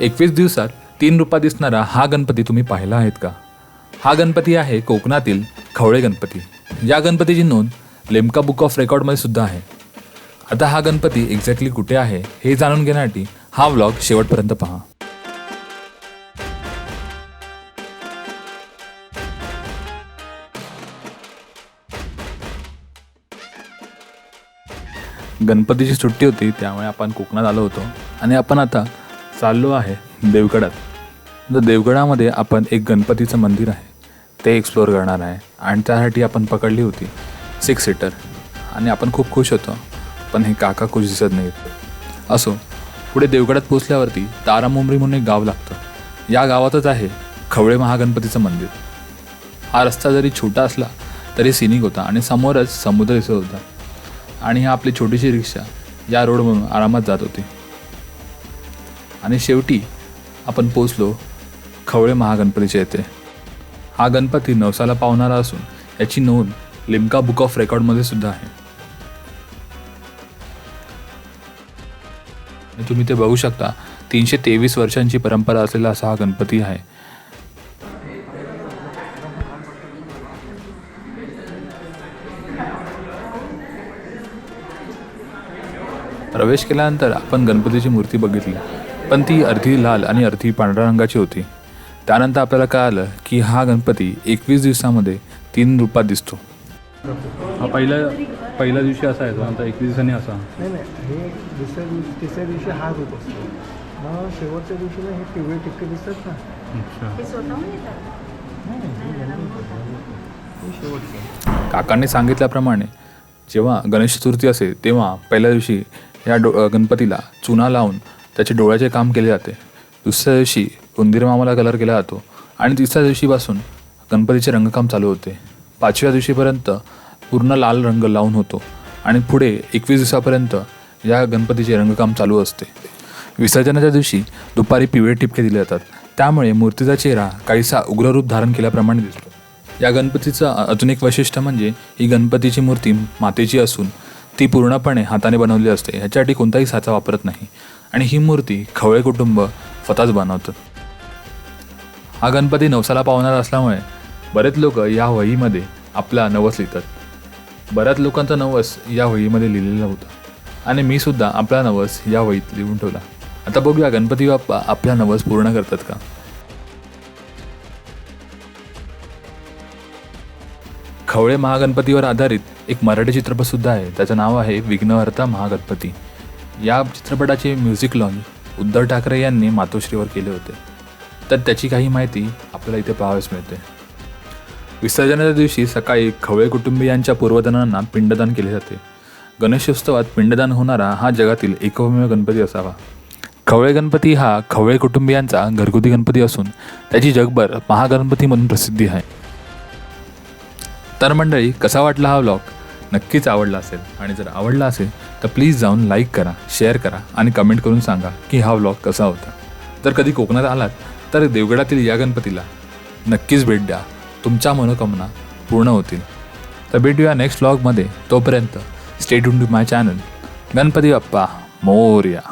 एकवीस दिवसात तीन रूपात दिसणारा हा गणपती तुम्ही पाहिला आहेत का? हा गणपती आहे कोकणातील खवळे गणपती. या गणपतीची नोंद लेमका बुक ऑफ रेकॉर्डमध्ये सुद्धा आहे. आता हा गणपती एक्झॅक्टली कुठे आहे हे जाणून घेण्यासाठी हा व्लॉग शेवटपर्यंत पहा. गणपतीची सुट्टी होती त्यामुळे आपण कोकणात आलो होतो आणि आपण आता चाललो आहे देवगडात. तर देवगडामध्ये आपण एक गणपतीचं मंदिर आहे. ते एक्सप्लोअर करणार आहे. आणि त्यासाठी आपण पकडली होती सिक्स सीटर आणि आपण खूप खुश होतो. पण हे काका खुश दिसत नाहीत. असो पुढे देवगडात पोचल्यावरती तारामुंबरी म्हणून एक गाव लागतं. या गावातच आहे खवळे महागणपतीचं मंदिर. हा रस्ता जरी छोटा असला तरी सिनिक होता आणि समोरच समुद्र दिसत होता. आणि ही आपली छोटीशी रिक्षा या रोडवरून आरामात जात होती. आणि शेवटी आपण पोचलो खवळे महागणपतीच्या येथे. हा गणपती नवसाला पावणारा असून याची नोंद लिमका बुक ऑफ रेकॉर्डमध्ये सुद्धा आहे. तुम्ही ते बघू शकता तीनशे तेवीस वर्षांची परंपरा असलेला असा हा गणपती आहे. प्रवेश केल्यानंतर आपण गणपतीची मूर्ती बघितली. पण ती अर्धी लाल आणि अर्धी पांढऱ्या रंगाची होती. त्यानंतर आपल्याला कळालं की हा गणपती एकवीस दिवसामध्ये तीन रूपात दिसतो. हा पहिल्या पहिल्या दिवशी असा आहे तो आता एकवीस दिवसांनी असा. नाही नाही हे दुसऱ्या दिवशी तिसऱ्या दिवशी हा रूप असतो. मग शेवटच्या दिवशी ना हे पिवळे टिक्के दिसतात ना. अच्छा. काकांनी सांगितल्याप्रमाणे जेव्हा गणेश चतुर्थी असते तेव्हा पहिल्या दिवशी या डो गणपतीला चुना लावून त्याचे डोळ्याचे काम केले जाते. दुसऱ्या दिवशी उंदीर मामाला कलर केला जातो आणि तिसऱ्या दिवशीपासून गणपतीचे रंगकाम चालू होते. पाचव्या दिवशीपर्यंत पूर्ण लाल रंग लावून होतो आणि पुढे एकवीस दिवसापर्यंत या गणपतीचे रंगकाम चालू असते. विसर्जनाच्या दिवशी दुपारी पिवळे टिपके दिले जातात. त्यामुळे मूर्तीचा चेहरा काहीसा उग्ररूप धारण केल्याप्रमाणे दिसतो. या गणपतीचं अजून एक वैशिष्ट्य म्हणजे ही गणपतीची मूर्ती मातेची असून ती पूर्णपणे हाताने बनवली असते. ह्याच्यासाठी कोणताही साचा वापरत नाही. आणि ही मूर्ती खवळे कुटुंब स्वतःच बनवतं. हा गणपती नवसाला पावणारा असल्यामुळे बरेच लोक या वहीमध्ये आपला नवस लिहितात. बऱ्याच लोकांचा नवस या वहीमध्ये लिहिलेला होता. आणि मी सुद्धा आपला नवस या वहीत लिहून ठेवला. आता बघूया गणपती बाप्पा आपला नवस पूर्ण करतात का? खवळे महागणपतीवर आधारित एक मराठी चित्रपट सुद्धा आहे. त्याचं नाव आहे विघ्नहर्ता महागणपती. या चित्रपटाचे म्युझिक लॉन्च उद्धव ठाकरे यांनी मातोश्रीवर केले होते. तर त्याची काही माहिती आपल्याला इथे पाहावीच मिळते. विसर्जनाच्या दिवशी सकाळी खवळे कुटुंबियांच्या पूर्वजनांना पिंडदान केले जाते. गणेशोत्सवात पिंडदान होणारा हा जगातील एकमेव गणपती असावा. खवळे गणपती हा खवळे कुटुंबियांचा घरगुती गणपती असून त्याची जगभर महागणपती म्हणून प्रसिद्धी आहे. तर मंडळी कसा वाटला हा व्लॉग नक्कीच आवडला असेल. आणि जर आवडला असेल तर प्लीज जाऊन लाईक करा शेअर करा आणि कमेंट करून सांगा की हा व्लॉग कसा होता. जर कधी कोकणात आलात तर देवगडातील या गणपतीला नक्कीच भेट द्या. तुमच्या मनोकामना पूर्ण होतील. तर भेटूया नेक्स्ट व्लॉगमध्ये तोपर्यंत stay to my channel Ganpati Bappa Morya.